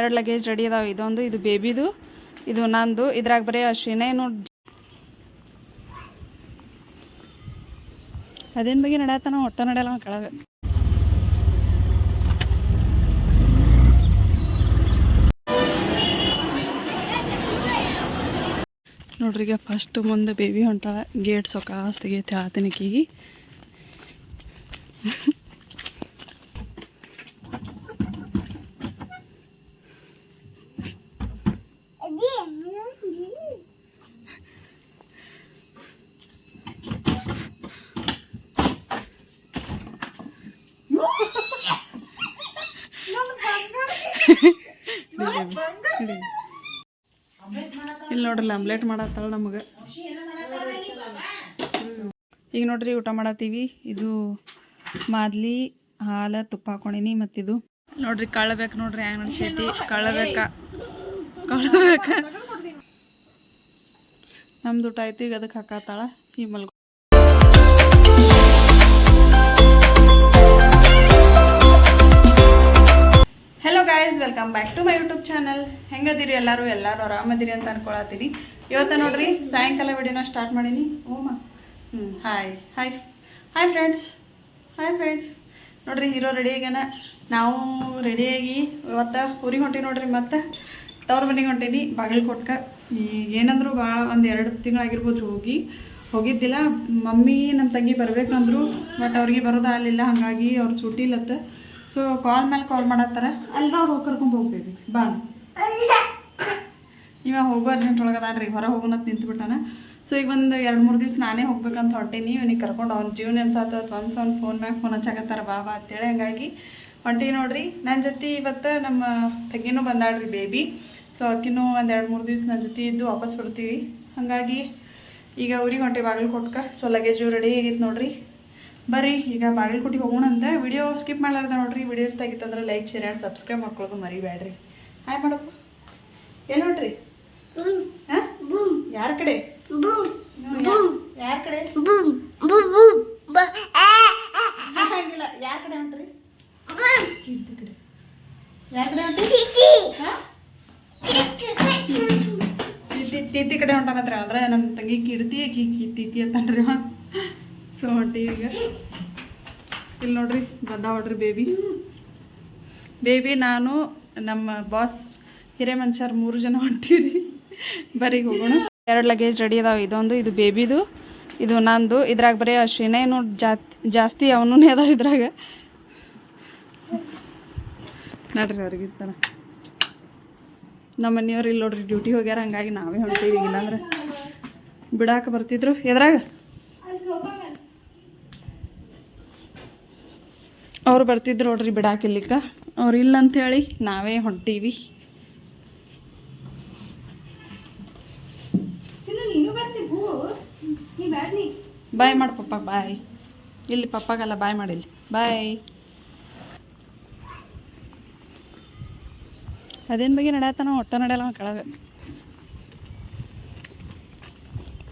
ಎರಡು luggage ready ಅದಾವೆ. ಇದೊಂದು, ಇದು ಬೇಬಿದು ಇದು ನಂದು. ಇದ್ರಾಗ ಬರೀ ಅಶ್ವಿನೇ ನೋ ಅದೇನು ಬಗ್ಗೆ ನಡೆಯತ್ತಾನ ಹೊಟ್ಟೆ ನಡೆಯಲ್ಲ ಕೆಳಗೆ. ನೋಡ್ರಿಗೆ ಫಸ್ಟ್ ಮುಂದೆ ಬೇಬಿ ಹೊಂಟಾಳ. ಗೇಟ್ ಸೊಕ್ಕ ತೆಗೈತೆ ಆತನ ಇಲ್ಲಿ ನೋಡ್ರಿ ಆಮ್ಲೆಟ್ ಮಾಡತ್ತಾಳ ನಮಗೆ. ಈಗ ನೋಡ್ರಿ ಊಟ ಮಾಡತ್ತೀವಿ. ಇದು ಮಾದ್ಲಿ, ಹಾಲು, ತುಪ್ಪ ಹಾಕೊಂಡಿನಿ ಮತ್ತಿದು. ನೋಡ್ರಿ ಕಳ್ಳಬೇಕು ನೋಡ್ರಿ ಹ್ಯಾಂಗ ನಡ್ಸೈತಿ ಕಳ್ಳಬೇಕ ಕಳ್ಳಬೇಕ ನಮ್ದು ಊಟ ಆಯ್ತು, ಈಗ ಅದಕ್ಕೆ ಹಾಕತ್ತಾಳ ಈ ಮಲ್ಕೊ hello guys welcome back to my YouTube channel ಹೆಂಗದಿರಿ ಎಲ್ಲರೂ? ಎಲ್ಲರೂ ಆರಾಮದಿರಿ ಅಂತ ಅನ್ಕೊಳತ್ತೀನಿ. ಇವತ್ತು ನೋಡ್ರಿ, ಸಾಯಂಕಾಲ ವಿಡಿಯೋನ ಸ್ಟಾರ್ಟ್ ಮಾಡೀನಿ. ಓಮ. Hi hi hi friends hi friends ನೋಡ್ರಿ, ಹೀರೋ ರೆಡಿ ಆಗ್ಯಾನ. ನಾವು ರೆಡಿಯಾಗಿ ಇವತ್ತು ಊರಿಗೆ ಹೊಂಟಿ ನೋಡ್ರಿ ಮತ್ತೆ. ತವ್ರ ಮನೆಗೆ ಹೊಂಟೀನಿ, ಬಾಗಲಕೋಟ್ಕ. ಏನಂದ್ರು ಭಾಳ ಒಂದು ಎರಡು ತಿಂಗಳಾಗಿರ್ಬೋದು ಹೋಗಿ. ಹೋಗಿದ್ದಿಲ್ಲ. ಮಮ್ಮಿ ನಮ್ಮ ತಂಗಿ ಬರ್ಬೇಕಂದ್ರು ಬಟ್ ಅವ್ರಿಗೆ ಬರೋದಾಗಲಿಲ್ಲ ಹಾಗಾಗಿ ಅವ್ರು ಇಲ್ಲತ್ತ. ಸೊ ಕಾಲ್ ಮೇಲೆ ಕಾಲ್ ಮಾಡತ್ತಾರ. ಅಲ್ಲ ಹೋಗಿ ಕರ್ಕೊಂಡು ಹೋಗ್ಬೇವಿ ಬಾ. ಇವ ಹೋಗೋ ಅರ್ಜೆಂಟ್ ಒಳಗದಾನ್ರಿ ಹೊರ ಹೋಗೋನತ್ ನಿಂತ್ಬಿಟ್ಟಾನ. ಸೊ ಈಗ ಒಂದು ಎರಡು ಮೂರು ದಿವ್ಸ ನಾನೇ ಹೋಗ್ಬೇಕಂತ ಹೊಂಟೀನಿ. ಇವನಿಗೆ ಕರ್ಕೊಂಡು ಅವ್ನ ಜೀವನ ಅನ್ಸಾತ ಒಂದು ಸೊನ್ ಫೋನ್ ಮ್ಯಾಗ ಫೋನ್ ಹಚ್ಚಾಕತ್ತಾರ ಬಾಬಾ ಅಂತೇಳಿ ಹಂಗಾಗಿ ಹೊಂಟೀವಿ ನೋಡ್ರಿ. ನನ್ನ ಜೊತೆ ಇವತ್ತು ನಮ್ಮ ತಂಗಿನೂ ಬಂದಾಳ್ರಿ ಬೇಬಿ ಸೊ ಅಕ್ಕಿನೂ ಒಂದು ಎರಡು ಮೂರು ದಿವಸ ನನ್ನ ಜೊತೆ ಇದ್ದು ವಾಪಸ್ ಬರ್ತೀವಿ ಹಾಗಾಗಿ ಈಗ ಊರಿಗೆ ಹೊಂಟೆ ಬಾಗಲಕೋಟ್ಕ ಸೊ ಲಗೇಜು ರೆಡಿ ಆಗೈತೆ ನೋಡ್ರಿ. ಬರ್ರಿ ಈಗ ಬಾಗಲಕೋಟಿಗೆ ಹೋಗೋಣ ಅಂತ ವಿಡಿಯೋ ಸ್ಕಿಪ್ ಮಾಡಲಾರ್ದ ನೋಡ್ರಿ. ವಿಡಿಯೋ ಇಷ್ಟ ಆಗಿತ್ತಂದ್ರೆ ಲೈಕ್ ಶೇರ್ ಆ್ಯಂಡ್ ಸಬ್ಸ್ಕ್ರೈಬ್ ಮಾಡ್ಕೊಳ್ಳೋದು ಮರಿಬೇಡ್ರಿ ಹಾಯ್ ಮಾಡಪ್ಪ. ಏನು ನೋಡ್ರಿ? ಯಾರ ಕಡೆ? ಯಾರ ಕಡೆ? ಹಂಗಿಲ್ಲ. ಯಾರ ಕಡೆ ಹೊಂಟ್ರಿ? ಯಾರ ಕಡೆ ಹೊಂಟ್ರಿ? ಹಾಂ? ತೀತಿ ಕಡೆ ಹೊಂಟಾನತ್ರ ಅಂದ್ರೆ ನಮ್ಮ ತಂಗಿ ಕಿಡ್ತಿ ಕಿ- ತೀತಿ ಅಂತನ್ರಿ ಸೊ ಹೊಂಟಿ ಈಗ. ಇಲ್ಲಿ ನೋಡ್ರಿ, ಬಂದ ನೋಡ್ರಿ ಬೇಬಿ ಬೇಬಿ ನಾನು, ನಮ್ಮ ಬಾಸ್ ಹಿರೇಮನ್ಸರ್ ಮೂರು ಜನ ಹೊಂಟೀರಿ ಬರೀ ಹೋಗೋಣ. ಎರಡು ಲಗೇಜ್ ರೆಡಿ ಅದಾವೆ. ಇದೊಂದು, ಇದು ಬೇಬಿದು ಇದು ನಂದು. ಇದ್ರಾಗ ಬರೀ ಅರ್ಶಿನ ಏನು ಜಾಸ್ತಿ ಜಾಸ್ತಿ ಅವನೂ ಅದಾವ ಇದ್ರಾಗ. ನಡ್ರಿ ಅವ್ರಿಗಿತ್ತಾನ ನಮ್ಮ ಮನೆಯವ್ರು ಇಲ್ಲಿ ನೋಡ್ರಿ ಡ್ಯೂಟಿ ಹೋಗ್ಯಾರ ಹಂಗಾಗಿ ನಾವೇ ಹೊಂಟೀವಿ. ಇಲ್ಲಾಂದ್ರೆ ಬಿಡಾಕ ಬರ್ತಿದ್ರು. ಎದ್ರಾಗ? ಅವ್ರು ಬರ್ತಿದ್ರು ನೋಡ್ರಿ ಬಿಡಾಕಿಲ್ಲಿಕ್ಕ ಅವ್ರು ಇಲ್ಲ ಹೇಳಿ ನಾವೇ ಹೊಂಟೀವಿ. ಬಾಯ್ ಮಾಡು ಪಪ್ಪ ಬಾಯ್. ಇಲ್ಲಿ ಪಪ್ಪಾಗಲ್ಲ ಬಾಯ್ ಮಾಡಿಲ್ಲ. ಬಾಯ್. ಅದೇನು ಬಗ್ಗೆ ನಡೆಯತ್ತಾನ ಒಟ್ಟ ನಡೆಯಲ್ಲ ಕೆಳಗೆ.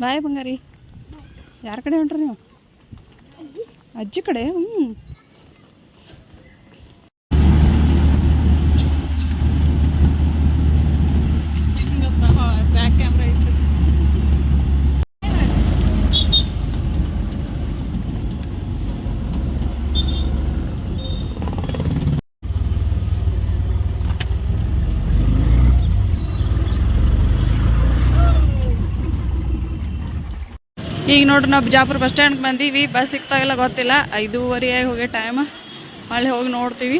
ಬಾಯ್ ಬಂಗಾರಿ. ಯಾರ ಕಡೆ ಹೊಂಟ್ರಿ ನೀವು? ಅಜ್ಜಿ ಕಡೆ? ಹ್ಞೂ ಬ್ಯಾಕ್ ಕ್ಯಾಮ್ರಾ ಐತಿ ಈಗ ನೋಡ್ರಿ ನಾವು ಬಿಜಾಪುರ ಬಸ್ ಸ್ಟ್ಯಾಂಡ್ ಬಂದೀವಿ. ಬಸ್ ಸಿಗ್ತಾಯಿಲ್ಲ ಗೊತ್ತಿಲ್ಲ. ಐದೂವರೆ ಆಗಿ ಹೋಗಿ ಟೈಮ್ ಮಳೆ ಹೋಗಿ ನೋಡ್ತೀವಿ.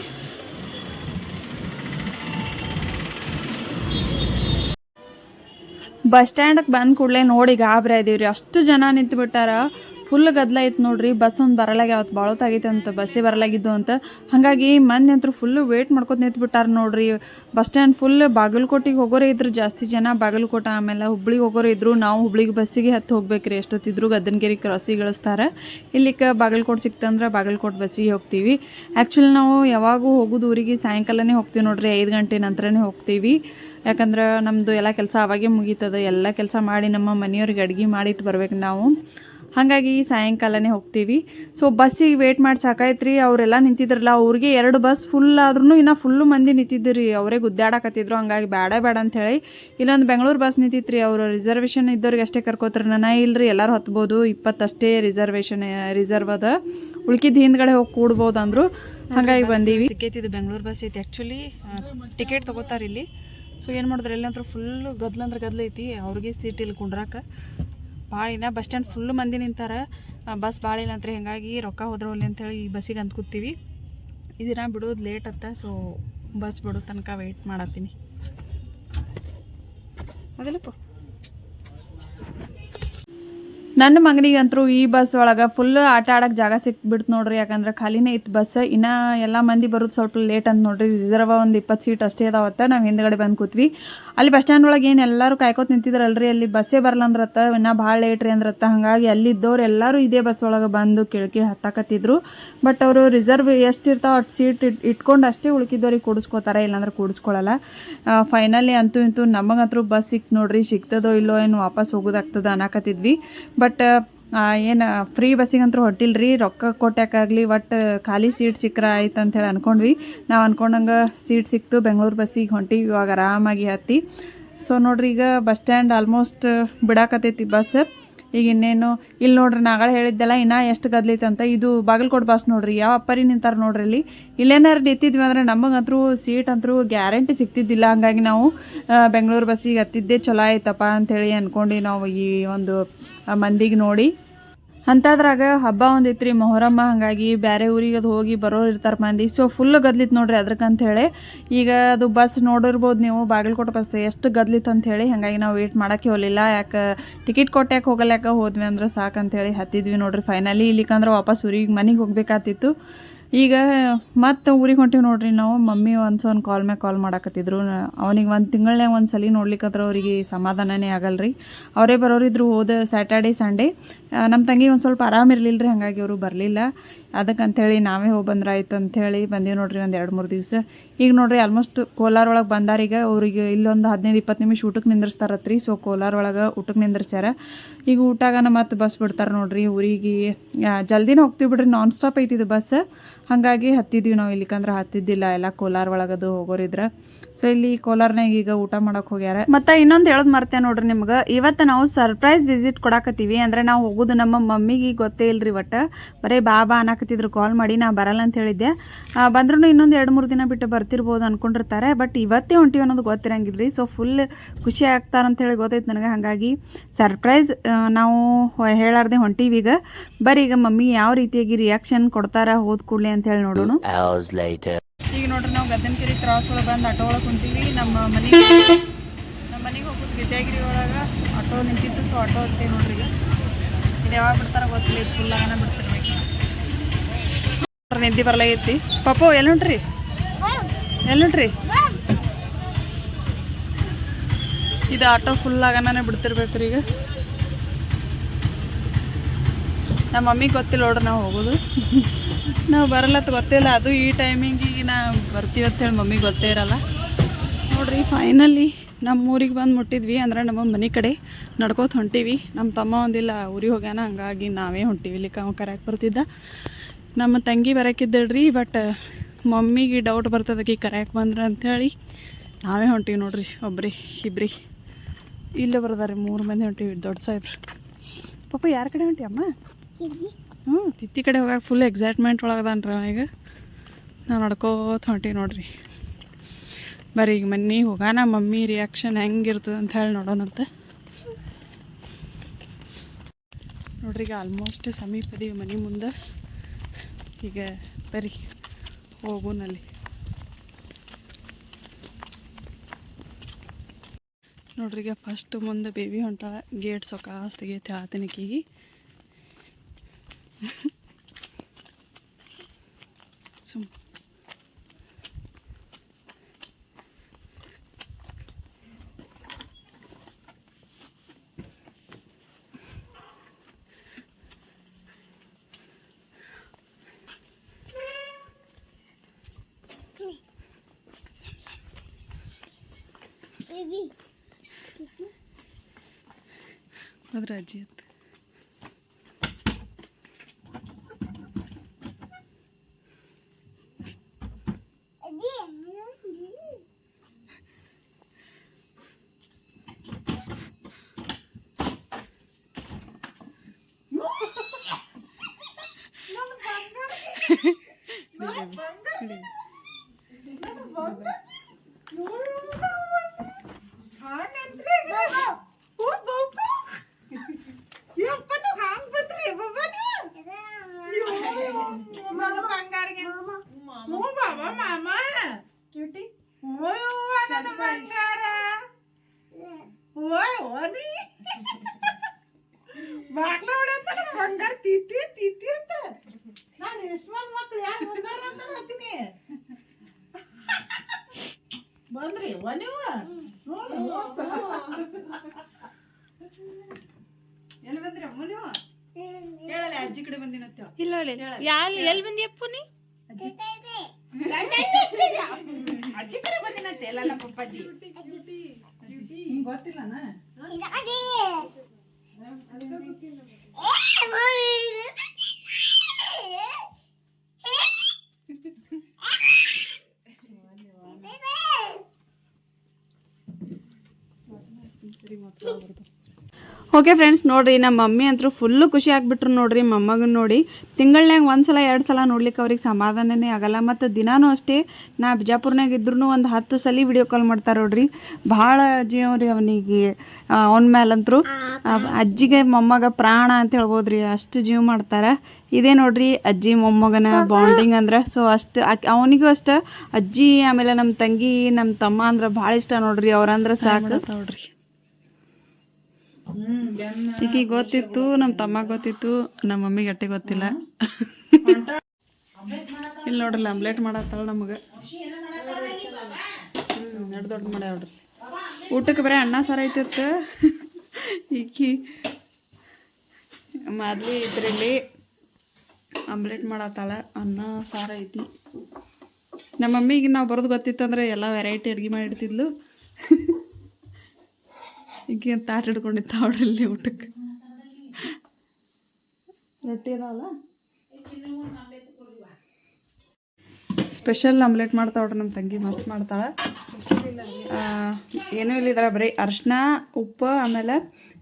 ಬಸ್ ಸ್ಟ್ಯಾಂಡಕ್ಕೆ ಬಂದ ಕೂಡಲೇ ನೋಡಿ ಗಾಬರಿ ಇದೀವ್ರಿ ಅಷ್ಟು ಜನ ನಿಂತುಬಿಟ್ಟಾರ. ಫುಲ್ ಗದ್ದಲ ಐತೆ ನೋಡ್ರಿ. ಬಸ್ ಒಂದು ಬರಲಾಗ ಅವತ್ತು ಬಾಳೋತಾಗೈತೆ ಅಂತ, ಬಸ್ಸೇ ಬರಲಾಗಿದ್ದು ಅಂತ. ಹಾಗಾಗಿ ಮಂದಿ ಅಂತೂ ಫುಲ್ ವೇಟ್ ಮಾಡ್ಕೊತ ನಿಂತ್ಬಿಟ್ಟಾರ ನೋಡ್ರಿ. ಬಸ್ ಸ್ಟ್ಯಾಂಡ್ ಫುಲ್ ಬಾಗಲಕೋಟಿಗೆ ಹೋಗೋರೇ ಇದ್ರು, ಜಾಸ್ತಿ ಜನ ಬಾಗಲಕೋಟೆ, ಆಮೇಲೆ ಹುಬ್ಳಿಗೆ ಹೋಗೋರು ಇದ್ರು. ನಾವು ಹುಬ್ಳಿಗೆ ಬಸ್ಸಿಗೆ ಹತ್ತು ಹೋಗ್ಬೇಕ್ರಿ. ಎಷ್ಟೊತ್ತಿದ್ರು ಗದ್ದನಗಿರಿ ಕ್ರಾಸಿಗೆ ಇಳಿಸ್ತಾರೆ ಇಲ್ಲಿಕ್ಕೆ ಬಾಗಲಕೋಟೆ ಸಿಕ್ತಂದ್ರೆ ಬಾಗಲಕೋಟೆ ಬಸ್ಸಿಗೆ ಹೋಗ್ತೀವಿ. ಆ್ಯಕ್ಚುಲಿ ನಾವು ಯಾವಾಗೂ ಹೋಗೋದು ಊರಿಗೆ ಸಾಯಂಕಾಲನೇ ಹೋಗ್ತೀವಿ ನೋಡ್ರಿ. ಐದು ಗಂಟೆ ನಂತರನೇ ಹೋಗ್ತೀವಿ. ಯಾಕಂದ್ರೆ ನಮ್ಮದು ಎಲ್ಲ ಕೆಲಸ ಅವಾಗೇ ಮುಗೀತದ. ಎಲ್ಲ ಕೆಲಸ ಮಾಡಿ ನಮ್ಮ ಮನೆಯವ್ರಿಗೆ ಅಡ್ಗೆ ಮಾಡಿಟ್ಟು ಬರ್ಬೇಕು ನಾವು. ಹಾಗಾಗಿ ಸಾಯಂಕಾಲನೇ ಹೋಗ್ತೀವಿ. ಸೊ ಬಸ್ಸಿಗೆ ವೇಟ್ ಮಾಡಿ ಸಾಕಾಯ್ತು ರೀ ಅವರೆಲ್ಲ ನಿಂತಿದ್ರಲ್ಲ ಅವ್ರಿಗೆ ಎರಡು ಬಸ್ ಫುಲ್ ಆದ್ರೂ ಇನ್ನೂ ಫುಲ್ಲು ಮಂದಿ ನಿಂತಿದ್ದು ರೀ ಅವರೇ ಗುದ್ದಾಡಕತ್ತಿದ್ರು ಹಂಗಾಗಿ ಬೇಡ ಬೇಡ ಅಂಥೇಳಿ ಇಲ್ಲೊಂದು ಬೆಂಗಳೂರು ಬಸ್ ನಿಂತಿತ್ತು ರೀ ಅವರು ರಿಸರ್ವೇಷನ್ ಇದ್ದವ್ರಿಗೆ ಅಷ್ಟೇ ಕರ್ಕೋತಾರೆ. ನನ್ನ ಇಲ್ಲರಿ ಎಲ್ಲರೂ ಹತ್ಬೋದು. ಇಪ್ಪತ್ತಷ್ಟೇ ರಿಸರ್ವೇಷನ್ ರಿಸರ್ವ್ ಅದ. ಉಳ್ಕಿದ್ದು ಹಿಂದ್ಗಡೆ ಹೋಗಿ ಕೂಡ್ಬೋದು ಅಂದರು. ಹಾಗಾಗಿ ಬಂದೀವಿ. ಸಿಕ್ಕೈತಿದ್ದು ಬೆಂಗಳೂರು ಬಸ್ ಐತಿ. ಆ್ಯಕ್ಚುಲಿ ಟಿಕೆಟ್ ತೊಗೋತಾರೆ ಇಲ್ಲಿ. ಸೊ ಏನು ಮಾಡಿದ್ರೆ? ಎಲ್ಲ ಅಂತೂ ಫುಲ್ಲು ಗದ್ಲ ಅಂದ್ರೆ ಗದ್ಲ ಐತಿ. ಅವ್ರಿಗೆ ಸೀಟ್ ಇಲ್ಲಿ ಕುಂಡ್ರಾಕ. ಭಾಳ ಇನ್ನ ಬಸ್ ಸ್ಟ್ಯಾಂಡ್ ಫುಲ್ ಮಂದಿ ನಿಂತಾರ. ಬಸ್ ಭಾಳ ಇಲ್ಲ ಅಂತ ಹಿಂಗಾಗಿ ರೊಕ್ಕ ಹೋದ್ರೆ ಅಂತೇಳಿ ಈ ಬಸ್ಸಿಗೆ ಅಂತ ಕೂತೀವಿ ಇದನ್ನ ಬಿಡೋದು ಲೇಟ್ ಅತ್ತ ಸೊ ಬಸ್ ಬಿಡೋ ತನಕ ವೆಯ್ಟ್ ಮಾಡತ್ತೀನಿ. ಅದಲ್ಲಪ್ಪ ನನ್ನ ಮಗನಿಗಂತರೂ ಈ ಬಸ್ ಒಳಗೆ ಫುಲ್ ಆಟ ಆಡೋಕೆ ಜಾಗ ಸಿಕ್ಬಿಡ್ತು ನೋಡ್ರಿ. ಯಾಕಂದ್ರೆ ಖಾಲಿನೇ ಇತ್ತು ಬಸ್ ಇನ್ನು ಎಲ್ಲ ಮಂದಿ ಬರೋದು ಸ್ವಲ್ಪ ಲೇಟ್ ಅಂತ ನೋಡ್ರಿ. ರಿಸರ್ವ್ ಒಂದು ಇಪ್ಪತ್ತು ಸೀಟ್ ಅಷ್ಟೇ ಇದಾವತ್ತ ನಾವು ಹಿಂದ್ಗಡೆ ಬಂದು ಕೂತ್ವಿ. ಅಲ್ಲಿ ಬಸ್ ಸ್ಟ್ಯಾಂಡ್ ಒಳಗೆ ಏನು ಎಲ್ಲರೂ ಕಾಯ್ಕೋತ ನಿಂತಿದ್ರಲ್ರಿ? ಅಲ್ಲಿ ಬಸ್ಸೇ ಬರಲ್ಲ ಅಂದ್ರತ್ತ ಇನ್ನೂ ಭಾಳ ಲೇಟ್ ರೀ ಅಂದ್ರತ್ತ. ಹಾಗಾಗಿ ಅಲ್ಲಿದ್ದವ್ರು ಎಲ್ಲರೂ ಇದೇ ಬಸ್ ಒಳಗೆ ಬಂದು ಕಿಳ್ಕಿ ಹತ್ತಾಕತ್ತಿದ್ರು. ಬಟ್ ಅವರು ರಿಸರ್ವ್ ಎಷ್ಟು ಇರ್ತಾವೆ ಅಷ್ಟು ಸೀಟ್ ಇಟ್, ಇಟ್ಕೊಂಡು ಅಷ್ಟೇ ಉಳ್ಕಿದ್ದವ್ರಿಗೆ ಕೂಡಿಸ್ಕೋತಾರೆ. ಇಲ್ಲಾಂದ್ರೆ ಕೂಡಿಸ್ಕೊಳ್ಳಲ್ಲ ಫೈನಲಿ ಅಂತೂ ಇಂತೂ ನಮಗಂತೂ ಬಸ್ ಸಿಕ್ತು ನೋಡ್ರಿ. ಸಿಗ್ತದೋ ಇಲ್ಲೋ ಏನು ವಾಪಸ್ ಹೋಗೋದಾಗ್ತದ ಅನ್ನಕತ್ತಿದ್ವಿ. ಬಟ್ ಏನು ಫ್ರೀ ಬಸ್ಸಿಗಂತೂ ಹೊಟ್ಟಿಲ್ರಿ ರೊಕ್ಕ ಕೊಟ್ಟಾಕಾಗಲಿ ಒಟ್ಟು ಖಾಲಿ ಸೀಟ್ ಸಿಕ್ಕರ ಆಯ್ತು ಅಂಥೇಳಿ ಅಂದ್ಕೊಂಡ್ವಿ ನಾವು ಅಂದ್ಕೊಂಡಂಗೆ ಸೀಟ್ ಸಿಕ್ತು, ಬೆಂಗಳೂರು ಬಸ್ಸಿಗೆ ಹೊಂಟಿವಿ, ಇವಾಗ ಆರಾಮಾಗಿ ಹತ್ತಿ. ಸೊ ನೋಡ್ರಿ, ಈಗ ಬಸ್ ಸ್ಟ್ಯಾಂಡ್ ಆಲ್ಮೋಸ್ಟ್ ಬಿಡಾಕತ್ತೈತಿ ಬಸ್ ಈಗ ಇನ್ನೇನು ಇಲ್ಲಿ ನೋಡ್ರಿ ನಾಗಳ ಹೇಳಿದ್ದೆಲ್ಲ ಇನ್ನ ಎಷ್ಟು ಗದ್ಲೈತೆ ಅಂತ ಇದು ಬಾಗಲಕೋಟೆ ಬಸ್ ನೋಡ್ರಿ, ಯಾವ ಅಪ್ಪರಿ ನಿಂತಾರ ನೋಡ್ರಿ ಇಲ್ಲಿ ಇಲ್ಲೇನಾರು ನಿಂತಿದ್ವಿ ಅಂದ್ರೆ ನಮಗಂತರೂ ಸೀಟ್ ಅಂತರೂ ಗ್ಯಾರಂಟಿ ಸಿಕ್ತಿದ್ದಿಲ್ಲ ಹಂಗಾಗಿ ನಾವು ಬೆಂಗಳೂರು ಬಸ್ಸಿಗೆ ಹತ್ತಿದ್ದೆ ಚಲೋ ಆಯ್ತಪ್ಪ ಅಂಥೇಳಿ ಅಂದ್ಕೊಂಡು ನಾವು ಈ ಒಂದು ಮಂದಿಗೆ ನೋಡಿ. ಅಂಥದ್ರಾಗ ಹಬ್ಬ ಒಂದಿತ್ತು ರೀ ಮೊಹರಮ್ಮ ಹಾಗಾಗಿ ಬೇರೆ ಊರಿಗೆ ಅದು ಹೋಗಿ ಬರೋರು ಇರ್ತಾರೆ ಮಂದಿ. ಸೊ ಫುಲ್ ಗದ್ಲಿತ್ ನೋಡ್ರಿ ಅದಕ್ಕಂತ ಹೇಳಿ ಈಗ ಅದು ಬಸ್ ನೋಡಿರ್ಬೋದು ನೀವು, ಬಾಗಲಕೋಟೆ ಬಸ್ ಎಷ್ಟು ಗದ್ಲಿತ್ತು ಅಂತ ಹೇಳಿ ಹಾಗಾಗಿ ನಾವು ವೇಟ್ ಮಾಡೋಕ್ಕೆ ಹೋಗಲಿಲ್ಲ. ಯಾಕೆ ಟಿಕೆಟ್ ಕೊಟ್ಟು ಯಾಕೆ ಹೋಗಲ್ಲ ಯಾಕೆ ಹೋದ್ವಿ ಅಂದ್ರೆ ಸಾಕಂತೇಳಿ ಹತ್ತಿದ್ವಿ ನೋಡ್ರಿ. ಫೈನಲಿ ಇಲ್ಲಿಕಂದ್ರೆ ವಾಪಸ್ ಊರಿಗೆ, ಮನೆಗೆ ಹೋಗ್ಬೇಕಾತಿತ್ತು. ಈಗ ಮತ್ತೆ ಊರಿಗೆ ಹೊಂಟಿವಿ ನೋಡ್ರಿ ನಾವು, ಮಮ್ಮಿ ಒಂದು ಒಂದು ಕಾಲ್ ಮ್ಯಾಗ ಕಾಲ್ ಮಾಡಾಕತ್ತಿದ್ರು. ಅವನಿಗೆ ಒಂದು ತಿಂಗಳನ್ಯಾಗ ಒಂದು ಸಲ ನೋಡ್ಲಿಕ್ಕಂದ್ರೆ ಅವರಿಗೆ ಸಮಾಧಾನನೇ ಆಗಲ್ರಿ. ಅವರೇ ಬರೋರಿದ್ರು ಹೋದ ಸ್ಯಾಟರ್ಡೆ ಸಂಡೇ ನಮ್ಮ ತಂಗಿ ಒಂದು ಸ್ವಲ್ಪ ಆರಾಮಿರ್ಲಿಲ್ಲ ರೀ ಹಾಗಾಗಿ ಅವರು ಬರಲಿಲ್ಲ. ಅದಕ್ಕಂಥೇಳಿ ನಾವೇ ಹೋಗಿ ಬಂದ್ರೆ ಆಯ್ತು ಅಂಥೇಳಿ ಬಂದೀವಿ ನೋಡ್ರಿ ಒಂದು ಎರಡು ಮೂರು ದಿವಸ. ಈಗ ನೋಡ್ರಿ ಆಲ್ಮೋಸ್ಟ್ ಕೋಲಾರ ಒಳಗೆ ಬಂದಾರೀಗ ಅವ್ರಿಗೆ ಇಲ್ಲೊಂದು ಹದಿನೈದು ಇಪ್ಪತ್ತು ನಿಮಿಷ ಊಟಕ್ಕೆ ನಿಂದಿರ್ಸ್ತಾರತ್ರಿ. ಸೊ ಕೋಲಾರ ಒಳಗೆ ಊಟಕ್ಕೆ ನಿಂದಿರ್ಸ್ಯಾರ. ಈಗ ಊಟಾಗನ ಮತ್ತೆ ಬಸ್ ಬಿಡ್ತಾರೆ ನೋಡ್ರಿ ಊರಿಗೆ. ಜಲ್ದಿನ ಹೋಗ್ತೀವಿ ಬಿಡ್ರಿ ನಾನ್ ಸ್ಟಾಪ್ ಐತಿದು ಬಸ್. ಹಾಗಾಗಿ ಹತ್ತಿದ್ವಿ ನಾವು ಇಲ್ಲಿಕಂದ್ರೆ, ಹತ್ತಿದ್ದಿಲ್ಲ. ಎಲ್ಲ ಕೋಲಾರ ಒಳಗದು ಹೋಗೋರಿದ್ರೆ ಸೊ ಇಲ್ಲಿ ಕೋಲಾರ್ನಾಗ ಈಗ ಊಟ ಮಾಡಕ್ ಹೋಗ್ಯಾರ. ಮತ್ತೆ ಇನ್ನೊಂದು ಹೇಳೋದು ಮರ್ತೇ ನೋಡ್ರಿ ನಿಮ್ಗ. ಇವತ್ತು ನಾವು ಸರ್ಪ್ರೈಸ್ ವಿಸಿಟ್ ಕೊಡಾಕತ್ತೀವಿ. ಅಂದ್ರೆ ನಾವು ಹೋಗೋದು ನಮ್ಮ ಮಮ್ಮಿಗೆ ಗೊತ್ತೇ ಇಲ್ರಿ ಒಟ್ಟ. ಬರೇ ಬಾಬಾ ಅನ್ನಕತ್ತಿದ್ರು ಕಾಲ್ ಮಾಡಿ ನಾ ಬರಲ್ಲ ಅಂತ ಹೇಳಿದ್ದೆ. ಬಂದ್ರೂ ಇನ್ನೊಂದು ಎರಡು ಮೂರು ದಿನ ಬಿಟ್ಟು ಬರ್ತಿರ್ಬೋದು ಅನ್ಕೊಂಡಿರ್ತಾರೆ. ಬಟ್ ಇವತ್ತೇ ಹೊಂಟಿವಿ ಅನ್ನೋದು ಗೊತ್ತಿರಂಗಿಲ್ರಿ. ಸೊ ಫುಲ್ ಖುಷಿ ಆಗ್ತಾರ ಅಂತ ಹೇಳಿ ಗೊತ್ತೈತೆ ನನಗೆ. ಹಾಗಾಗಿ ಸರ್ಪ್ರೈಸ್ ನಾವು ಹೇಳಾರ್ದೆ ಹೊಂಟಿವಿ ಈಗ. ಬರೀ ಈಗ ಮಮ್ಮಿ ಯಾವ ರೀತಿಯಾಗಿ ರಿಯಾಕ್ಷನ್ ಕೊಡ್ತಾರ ಹೋದ್ ಕೂಡಲೇ ಅಂತ ಹೇಳಿ ನೋಡೋಣ. ನೋಡ್ರಿ ನಾವು ಗದ್ದನಕೆರೆ ಕ್ರಾಸ್ ಒಳಗೆ ಬಂದು ಆಟೋ ಒಳಗೆ ಕುಂತೀವಿ. ನಮ್ಮ ಮನೆ ನಮ್ಮ ಮನೆಗೆ ಹೋಗೋದು ವಿದ್ಯಾಗಿರಿ ಒಳಗೆ ಆಟೋ ನಿಂತಿತ್ತು ಸೊ ಆಟೋ ಹತ್ತಿ ನೋಡ್ರಿ ಈಗ. ಇದು ಯಾವಾಗ ಬಿಡ್ತಾರ ಗೊತ್ತಿಲ್ಲ ಫುಲ್ ಬಿಡ್ತಿರ್ಬೇಕು ನೋಡ್ರಿ, ನಿದ್ದೆ ಬರ್ಲಾಗೈತಿ. ಪಾಪು ಎಲ್ಲಿ ಹೊಂಟ್ರಿ? ಎಲ್ಲಿ ಹೊಂಟ್ರಿ? ಇದು ಆಟೋ ಫುಲ್ ಆಗನೇ ಬಿಡ್ತಿರ್ಬೇಕು ರೀ ಈಗ. ನಮ್ಮ ಮಮ್ಮಿಗೆ ಗೊತ್ತಿಲ್ಲ ನೋಡ್ರಿ ನಾವು ಹೋಗೋದು. ನಾವು ಬರಲತ್ತ ಗೊತ್ತಿಲ್ಲ ಅದು ಈ ಟೈಮಿಂಗಿಗೆ ನಾ ಬರ್ತೀವಿ ಅಂತೇಳಿ ಮಮ್ಮಿಗೆ ಗೊತ್ತೇ ಇರಲ್ಲ. ನೋಡ್ರಿ ಫೈನಲಿ ನಮ್ಮ ಊರಿಗೆ ಬಂದು ಮುಟ್ಟಿದ್ವಿ. ಅಂದ್ರೆ ನಮ್ಮ ಮನೆ ಕಡೆ ನಡ್ಕೋತ ಹೊಂಟೀವಿ. ನಮ್ಮ ತಮ್ಮ ಒಂದಿಲ್ಲ, ಊರಿಗೆ ಹೋಗ್ಯಾನ. ಹಂಗಾಗಿ ನಾವೇ ಹೊಂಟೀವಿ. ಇಲ್ಲಿ ಕಾವು ಕರೆಯಕ್ಕೆ ಬರ್ತಿದ್ದ. ನಮ್ಮ ತಂಗಿ ಬರೋಕ್ಕಿದ್ದಳ್ರಿ ಬಟ್ ಮಮ್ಮಿಗೆ ಡೌಟ್ ಬರ್ತದಕ್ಕೆ ಕರೆಯಕ್ಕೆ ಬಂದ್ರೆ ಅಂಥೇಳಿ ನಾವೇ ಹೊಂಟೀವಿ ನೋಡ್ರಿ, ಒಬ್ರಿ, ಇಬ್ರಿ. ಇಲ್ಲೇ ಬರ್ದಾರೆ ಮೂರು ಮಂದಿ ಹೊಂಟೀವಿ, ದೊಡ್ಡ ಸಾಹೇಬ್ರು. ಪಾಪ ಯಾರ ಕಡೆ ಹೊಂಟಿ ಅಮ್ಮ ಹ್ಞೂ ತಿತ್ತಿ ಕಡೆ ಹೋಗಕ್ಕೆ ಫುಲ್ ಎಕ್ಸೈಟ್ಮೆಂಟ್ ಒಳಗದಾನ್ರಿ ಅವ ಈಗ. ನಾವು ನಡ್ಕೋತ ಹೊಂಟೀವಿ ನೋಡ್ರಿ. ಬರೀ ಈಗ ಮನೆ ಹೋಗಾನ, ಮಮ್ಮಿ ರಿಯಾಕ್ಷನ್ ಹೆಂಗಿರ್ತದೆ ಅಂತ ಹೇಳಿ ನೋಡೋಣಂತ ನೋಡ್ರಿ, ಈಗ ಆಲ್ಮೋಸ್ಟ್ ಸಮೀಪದೀವಿ ಮನೆ ಮುಂದೆ. ಈಗ ಬರಿ ಹೋಗುನಲ್ಲಿ ನೋಡ್ರಿ, ಈಗ ಫಸ್ಟ್ ಮುಂದೆ ಬೇಬಿ ಹೊಂಟಾಳ ಗೇಟ್ ಸೊಕಾಸ್ ತಾತನಿಕಿಗೆ. ಸುಮ್ ಅದ್ರ ಅಜ್ಜಿ ಅತ್ತ ಕಡೆ ಕ್ಯೂಟಿ ಬಾಗ್ಲ ಹೊಡೆಯಂತ ಬಂಗಾರ ತೀತಿ ತೀತಿ ಅಂತ ನಾನು ಯಶ್ವಂತ್ ಮಕ್ಳು ಯಾರು ಬಂದಾರ ಅಂತ ಹೇಳ್ತೀನಿ ಬಂದ್ರಿ ವ ನೀವು ಎಲ್ಲಿ ಬಂದ್ರಿ ಅಮ್ಮ ನೀವು ಹೇಳಲ್ಲ ಅಜ್ಜಿ ಕಡೆ ಬಂದಿನತ್ತ ಇಲ್ಲ ನೋಡಿ ಯಾಲ್ ಎಲ್ಲಿ ಬಂದಿಯಪ್ಪ ನೀ ಅಜ್ಜಿ ಕಡೆ ಬಂದಿನಂತೆ ಎಲ್ಲಲ್ಲ ಪಪ್ಪಾಜಿ ಹಿಂಗ್ ಗೊತ್ತಿಲ್ಲನ ಓಕೆ ಫ್ರೆಂಡ್ಸ್ ನೋಡ್ರಿ, ನಮ್ಮ ಮಮ್ಮಿ ಅಂತೂ ಫುಲ್ಲು ಖುಷಿ ಆಗ್ಬಿಟ್ರು ನೋಡ್ರಿ ಮಮ್ಮಗನ್ನ ನೋಡಿ. ತಿಂಗಳನ್ಯಾಗ ಒಂದು ಸಲ ಎರಡು ಸಲ ನೋಡ್ಲಿಕ್ಕೆ ಅವ್ರಿಗೆ ಸಮಾಧಾನನೇ ಆಗಲ್ಲ. ಮತ್ತು ದಿನಾನೂ ಅಷ್ಟೇ, ನಾ ಬಿಜಾಪುರ್ನಾಗ ಇದ್ರೂ ಒಂದು ಹತ್ತು ಸಲ ವಿಡಿಯೋ ಕಾಲ್ ಮಾಡ್ತಾರೆ ನೋಡ್ರಿ. ಭಾಳ ರೀ ಅವನಿಗೆ ಅವನ ಮೇಲಂತರೂ ಅಜ್ಜಿಗೆ ಮೊಮ್ಮಗ ಪ್ರಾಣ ಅಂತ ಹೇಳ್ಬೋದ್ರಿ, ಅಷ್ಟು ಜೀವ ಮಾಡ್ತಾರೆ. ಇದೇ ನೋಡ್ರಿ, ಅಜ್ಜಿ ಮೊಮ್ಮಗನ ಬಾಂಡಿಂಗ್ ಅಂದ್ರೆ. ಸೊ ಅಷ್ಟು ಅವನಿಗೂ ಅಷ್ಟ, ಅಜ್ಜಿ ಆಮೇಲೆ ನಮ್ಮ ತಂಗಿ ನಮ್ಮ ತಮ್ಮ ಅಂದ್ರೆ ಭಾಳ ಇಷ್ಟ ನೋಡ್ರಿ, ಅವ್ರಂದ್ರೆ ಸಾಕು. ನೋಡ್ರಿ. ಈಕಿ ಗೊತ್ತಿತ್ತು ನಮ್ಮ ತಮ್ಮ ಗೊತ್ತಿತ್ತು ನಮ್ಮ ಮಮ್ಮಿಗೆ ಗಟ್ಟಿ ಗೊತ್ತಿಲ್ಲ. ಇಲ್ಲಿ ನೋಡ್ರಿ ಆಮ್ಲೆಟ್ ಮಾಡತ್ತಾಳ ನಮಗೆ. ದೊಡ್ಡ ದೊಡ್ಡ ಮಾಡ್ಯಾವ ನೋಡ್ರಿ. ಊಟಕ್ಕೆ ಬರೀ ಅನ್ನ, ಸಾರು ಐತಿತ್ತು ಈಕಿ ಮೊದ್ಲಿ ಇದ್ರಲ್ಲಿ ಆಮ್ಲೆಟ್ ಮಾಡತ್ತಾಳ, ಅನ್ನ, ಸಾರು ಐತಿ. ನಮ್ಮ ಮಮ್ಮಿಗೆ ನಾವು ಬರೋದು ಗೊತ್ತಿತ್ತಂದ್ರೆ ಎಲ್ಲ ವೆರೈಟಿ ಅಡುಗೆ ಮಾಡಿಡ್ತಿದ್ಲು. ಈಗ ತಾಟ ಹಿಡ್ಕೊಂಡಿತ್ತ ಅವ್ರಲ್ಲಿ ಊಟಕ್ಕೆ. ರೊಟ್ಟಿ ಅದಾವಲ್ಲ ಸ್ಪೆಷಲ್ ಆಮ್ಲೆಟ್ ಮಾಡ್ತಾವ್ರಿ ನಮ್ಮ ತಂಗಿ ಮಸ್ತ್ ಮಾಡ್ತಾಳೆ. ಏನೂ ಇಲ್ಲ ಇದ್ರ ಬರೀ ಅರ್ಶಿನ ಉಪ್ಪು ಆಮೇಲೆ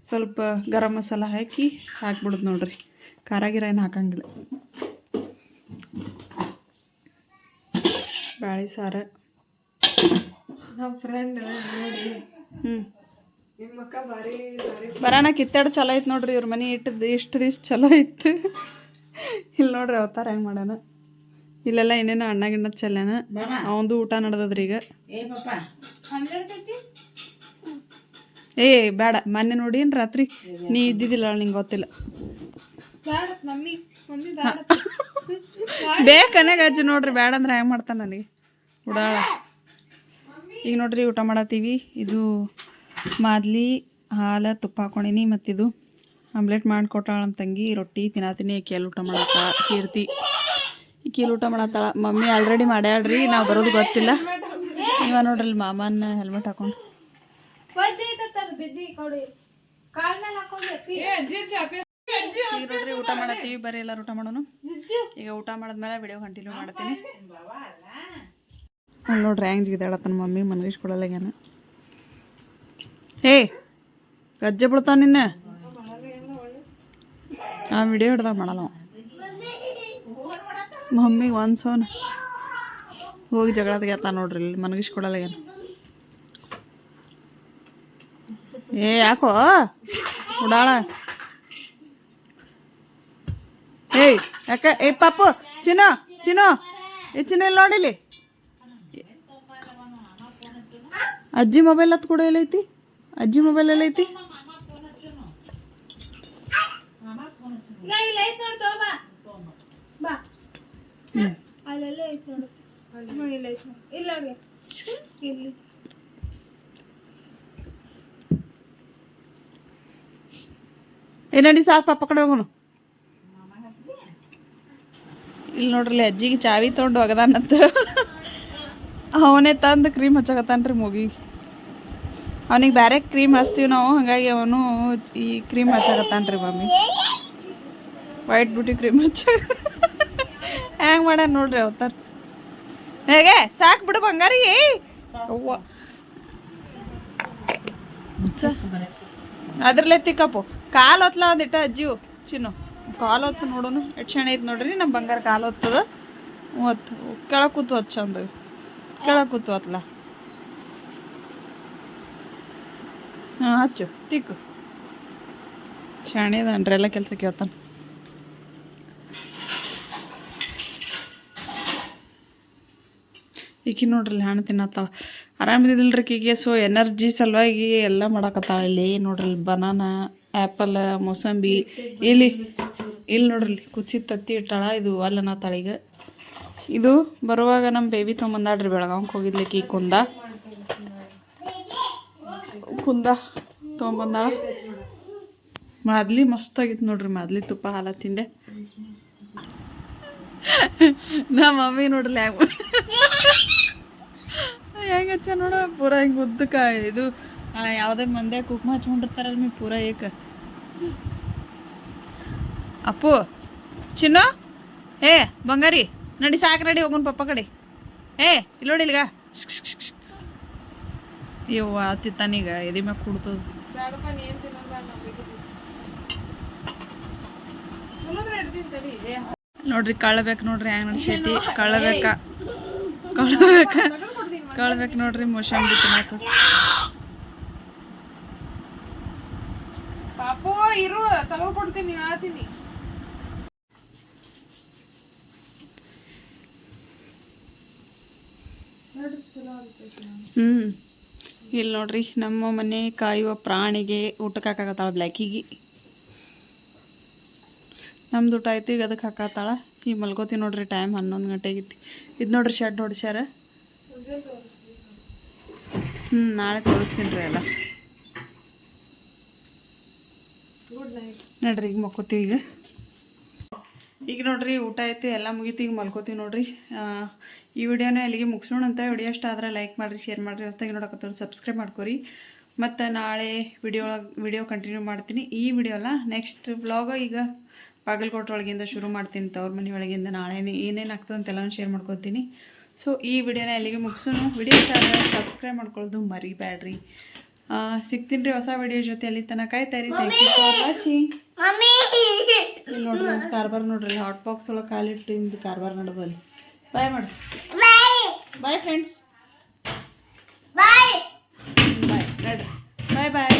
ಸ್ವಲ್ಪ ಗರಂ ಮಸಾಲ ಹಾಕಿ ಹಾಕ್ಬಿಡುದು ನೋಡ್ರಿ. ಖಾರ ಗಿರ ಏನು ಹಾಕಂಗಿಲ್ಲ. ಬ್ಯಾಳಿ ಸಾರು. ನಮ್ಮ ಫ್ರೆಂಡ್ ನೋಡಿ ಹ್ಞೂ ಬರಾನ ಕಿತ್ತಾಡ್ ಚಲೋ ಐತ್ ನೋಡ್ರಿ ಇವ್ರ ಮನೆ ಇಟ್ಟು ಇಷ್ಟು ದಿವ್ಸ ಚಲೋ ಐತಿ. ಇಲ್ಲಿ ನೋಡ್ರಿ ಅವತಾರ ಹೆಂಗ್ ಮಾಡ್ಯಾನ. ಇಲ್ಲೆಲ್ಲ ಏನೇನೋ ಅಣ್ಣ ಗಿಣ್ಣ ಚೆಲ್ಲಾನ ಅವಂದು ಊಟ ನಡ್ದದ್ರಿ ಈಗ. ಏ ಬೇಡ ಮೊನ್ನೆ ನೋಡೀನ್ ರಾತ್ರಿ ನೀ ಇದ್ದಿದ್ದಿಲ್ಲ ನಿಂಗೆ ಗೊತ್ತಿಲ್ಲ. ಬೇಕನಾಗ ಗಜ್ಜ ನೋಡ್ರಿ ಬೇಡ ಅಂದ್ರೆ ಹೆಂಗೆ ಮಾಡ್ತಾನೆ ನನಗೆ ಉಡಾಳ. ಈಗ ನೋಡ್ರಿ ಊಟ ಮಾಡತ್ತೀವಿ. ಇದು ಮಾದ್ಲಿ ಹಾಲು ತುಪ್ಪ ಹಾಕೊಂಡಿನಿ ಮತ್ತಿದು ಆಮ್ಲೆಟ್ ಮಾಡಿಕೊಟ್ಟಾಳ ನಮ್ಮ ತಂಗಿ. ರೊಟ್ಟಿ ತಿನ್ನತೀನಿ ಕೇಳಿ ಊಟ ಮಾಡತ್ತ ಕೀರ್ತಿ. ಕೀಲ್ ಊಟ ಮಾಡತ್ತಾಳ. ಮಮ್ಮಿ ಆಲ್ರೆಡಿ ಮಾಡ್ಯಾಳ್ರಿ ನಾವು ಬರೋದು ಗೊತ್ತಿಲ್ಲ. ಇವ ನೋಡ್ರಿ ಮಾಮನ ಹೆಲ್ಮೆಟ್ ಹಾಕೊಂಡು. ನೋಡ್ರಿ ಊಟ ಮಾಡತ್ತೀವಿ ಬರೀ ಎಲ್ಲರೂ ಊಟ ಮಾಡೋನು. ಈಗ ಊಟ ಮಾಡಿದ್ಮೇಲೆ ವಿಡಿಯೋ ಕಂಟಿನ್ಯೂ ಮಾಡ್ತೀನಿ. ನೋಡ್ರಿ ಹ್ಯಾಂಗ್ ಜಿಗಿದಾಡತ್ತ ಮಮ್ಮಿ ಮನಗಿಸ್ ಕೊಡಲ್ಲಾಗ್ಯಾನ ಏ ಗಜ್ಜೆ ಬಿಡ್ತಾನ ನಿನ್ನ. ಆ ವಿಡಿಯೋ ಹಿಡ್ದ ಮಾಡಲ್ಲ. ಮಮ್ಮಿ ಒಂದು ಸೋನ್ ಹೋಗಿ ಜಗಳ ಗೆತ್ತ ನೋಡ್ರಿ, ಇಲ್ಲಿ ಮನಗಿಸ್ ಏನು. ಏ, ಯಾಕೋ? ಉಡಾಳ. ಏಯ್ ಯಾಕೆ? ಏ, ಪಾಪು, ಚಿನ್ನು ಚಿನ್ನು. ಏ, ಚಿನ್ನ ಇಲ್ಲಿ ನೋಡಿಲಿ? ಅಜ್ಜಿ ಮೊಬೈಲ್ ಹತ್ತು ಕೂಡ ಎಲ್ಲೈತಿ? ಅಜ್ಜಿ ಮೊಬೈಲ್ ಎಲ್ಲ ಐತಿ? ಏ ನಡಿ ಸಾಕು ಪಾಪ ಕಡೆ ಹೋಗೋಣ ಇಲ್ಲಿ ನೋಡ್ರಿ ಅಜ್ಜಿಗೆ ಚಾವಿ ತೊಗೊಂಡು ಹೋಗದಾನಂತ. ಅವನೇ ತಂದು ಕ್ರೀಮ್ ಹಚ್ಚಕತ್ತಾನ್ರಿ ಮುಗಿಗೆ ಅವನಿಗೆ ಬೇರೆ ಕ್ರೀಮ್ ಹಚ್ತೀವಿ ನಾವು, ಹಾಗಾಗಿ ಅವನು ಈ ಕ್ರೀಮ್ ಹಚ್ಚಕತ್ತಾನ್ರಿ ಮಮ್ಮಿ. ವೈಟ್ ಬ್ಯೂಟಿ ಕ್ರೀಮ್ ಹಚ್ಚ ಹೆಂಗೆ ಮಾಡ್ಯಾರ ನೋಡ್ರಿ ಅವತಾರ. ಹೇಗೆ? ಸಾಕು ಬಿಡು ಬಂಗಾರಿ. ಅವ್ವ ಅದ್ರಲ್ಲೇ ತಿಕ್ಕಪ್ಪು. ಕಾಲು ಹೊತ್ಲ ಒಂದಿಟ್ಟ ಅಜ್ಜಿವು ಚಿನ್ನು. ಕಾಲು ಹೊತ್ತು ನೋಡೋನು. ಎಷ್ಟು ಶಣೆ ಐತೆ ನೋಡ್ರಿ ನಮ್ಮ ಬಂಗಾರ ಕಾಲು ಹೊತ್ತದ. ಒತ್ತು ಕೆಳಗೆ ಕೂತು ಹೊತ್ತು ಚಂದ ಕೆಳಗೆ ಕೂತು ಒತ್ತಲ ಹಾಂ, ಹಚ್ಚು. ತಿಕ್ಕು. ಶಾಣೆ ಅದಾನ್ರಿ ಎಲ್ಲ ಕೆಲಸ ಕೇಳ್ತಾನೆ ಈಕಿ ನೋಡ್ರಿ ಹಣ್ಣು ತಿನ್ನತ್ತಾಳ. ರೀ ಕೀಗೆ ಸೊ ಎನರ್ಜಿ ಸಲುವಾಗಿ ಎಲ್ಲ ಮಾಡಾಕತ್ತಾಳ ಇಲ್ಲಿ. ನೋಡ್ರಿ ಬನಾನಾ ಆ್ಯಪಲ್ ಮೋಸಂಬಿ. ಇಲ್ಲಿ ಇಲ್ಲಿ ನೋಡ್ರಿ ಕುಚಿ ತತ್ತಿ ಇಟ್ಟಾಳ. ಇದು ಅಲ್ಲನತ್ತಾಳ ಈಗ ಇದು ಬರುವಾಗ ನಮ್ಮ ಬೇಬಿ ತೊಗೊಂಬಂದಾಡ್ರಿ ಬೆಳಗಾವ್ಗೆ ಹೋಗಿದ್ಲಿಕ್ಕೆ ಈ ಕುಂದ. ಕುಂದ ತೊಗೊಂಬಂದಾಳ. ಮಾದ್ಲಿ ಮಸ್ತಾಗಿತ್ತು ನೋಡ್ರಿ, ಮಾದ್ಲಿ ತುಪ್ಪ ಹಾಲ ತಿಂದೆ. ನಮ್ಮ ಮಮ್ಮಿ ನೋಡ್ರಿ ಹೆಂಗ ಹಚ್ಚ ನೋಡ, ಪೂರ ಹಿಂಗೆ ಉದ್ದಕ್ಕ ಇದು ಯಾವುದೇ ಮಂದೆ ಕುಕ್ಮ ಹಚ್ಕೊಂಡಿರ್ತಾರಲ್ಲ ಮೀ, ಪೂರ ಏಕ. ಅಪ್ಪು, ಚಿನ್ನ, ಏ, ಬಂಗಾರಿ, ನಡಿ ಸಾಕು, ನಡಿ ಹೋಗೋಣ ಪಪ್ಪ ಕಡೆ. ಏ ಇಲ್ಲಿ ನೋಡಿ ಆತಿತ್ತಾನೀಗ ಎದಿ ಮ್ಯಾಗ ಕುಡ್ತದ. ನೋಡ್ರಿ ಕಳ್ಬೇಕು ನೋಡ್ರಿ ಹೆಂಗ್ ನಡ್ಸೈತಿ. ಕಳ್ಬೇಕ. ಕಳ್ಬೇಕ. ಕಳ್ಬೇಕು ನೋಡ್ರಿ ಮೋಸಂಬಿ ತಿನ್ನಾಕ. ಪಾಪು ಇರು ಹೇಳ್ತೀನಿ ಹ್ಮ್. ಇಲ್ಲಿ ನೋಡ್ರಿ, ನಮ್ಮ ಮನೆ ಕಾಯುವ ಪ್ರಾಣಿಗೆ ಊಟಕ್ಕೆ ಹಾಕಾಕತ್ತಾಳ ಬ್ಲ್ಯಾಕಿಗೆ ನಮ್ದು ಊಟ ಆಯ್ತು, ಈಗ ಅದಕ್ಕೆ ಹಾಕಾತಾಳ. ಈಗ ಮಲ್ಕೋತಿ ನೋಡ್ರಿ ಟೈಮ್ ಹನ್ನೊಂದು ಗಂಟೆ ಇತ್ತು ಇದು ನೋಡ್ರಿ ಶರ್ಟ್ ಹೊಡ್ಸ್ಯಾರ ಹ್ಞೂ ನಾಳೆ ತೋರಿಸ್ತೀನಿ ರೀ ಎಲ್ಲ. ನೋಡ್ರಿ, ಈಗ ಮಲ್ಕೋತೀವಿ ಈಗ. ಈಗ ನೋಡ್ರಿ, ಊಟ ಆಯ್ತು, ಎಲ್ಲ ಮುಗೀತು, ಈಗ ಮಲ್ಕೋತೀವಿ ನೋಡ್ರಿ. ಈ ವಿಡಿಯೋನ ಇಲ್ಲಿಗೆ ಮುಗಿಸೋಣ ಅಂತ ವಿಡಿಯೋ ಇಷ್ಟ ಆದರೆ ಲೈಕ್ ಮಾಡಿರಿ ಶೇರ್ ಮಾಡಿರಿ. ಹೊಸ್ದಾಗಿ ನೋಡಕತ್ತವ್ರು ಸಬ್ಸ್ಕ್ರೈಬ್ ಮಾಡ್ಕೊರಿ. ಮತ್ತು ನಾಳೆ ವಿಡಿಯೋ ಒಳಗೆ ವಿಡಿಯೋ ಕಂಟಿನ್ಯೂ ಮಾಡ್ತೀನಿ. ಈ ವಿಡಿಯೋಲ್ಲ ನೆಕ್ಸ್ಟ್ ಬ್ಲಾಗ ಈಗ ಬಾಗಲಕೋಟೆ ಒಳಗಿಂದ ಶುರು ಮಾಡ್ತೀನಿ ತವ್ರ ಮನೆ ಒಳಗಿಂದ. ನಾಳೆ ಏನೇನು ಆಗ್ತದೆ ಅಂತೆಲ್ಲ ಶೇರ್ ಮಾಡ್ಕೊತೀನಿ. ಸೊ ಈ ವಿಡಿಯೋನ ಎಲ್ಲಿಗೆ ಮುಗಿಸೋಣ ವಿಡಿಯೋ ಇಷ್ಟ ಆದರೆ ಸಬ್ಸ್ಕ್ರೈಬ್ ಮಾಡ್ಕೊಳ್ಳೋದು ಮರಿಬೇಡ್ರಿ ಸಿಗ್ತೀನಿ ರೀ ಹೊಸ ವಿಡಿಯೋ ಜೊತೆ ಅಲ್ಲಿ ತನಕ ಕಾಯ್ತಾ ಇರಿ. ಥ್ಯಾಂಕ್ ಯು ಫಾರ್ ವಾಚಿಂಗ್ ಇಲ್ಲಿ ನೋಡ್ರಿ ಕಾರ್ಬಾರ್ ನೋಡ್ರಿ. ಹಾಟ್ ಬಾಕ್ಸ್ ಒಳಗೆ ಕಾಲಿಟ್ಟು ಕಾರ್ಬಾರ್ ನಡೆದಲ್ಲಿ ಬಾಯ್ ಮಾಡಿ ಬಾಯ್ ಫ್ರೆಂಡ್ಸ್ ಬಾಯ್ ಬಾಯ್ ನಡ್ರಿ ಬಾಯ್ ಬಾಯ್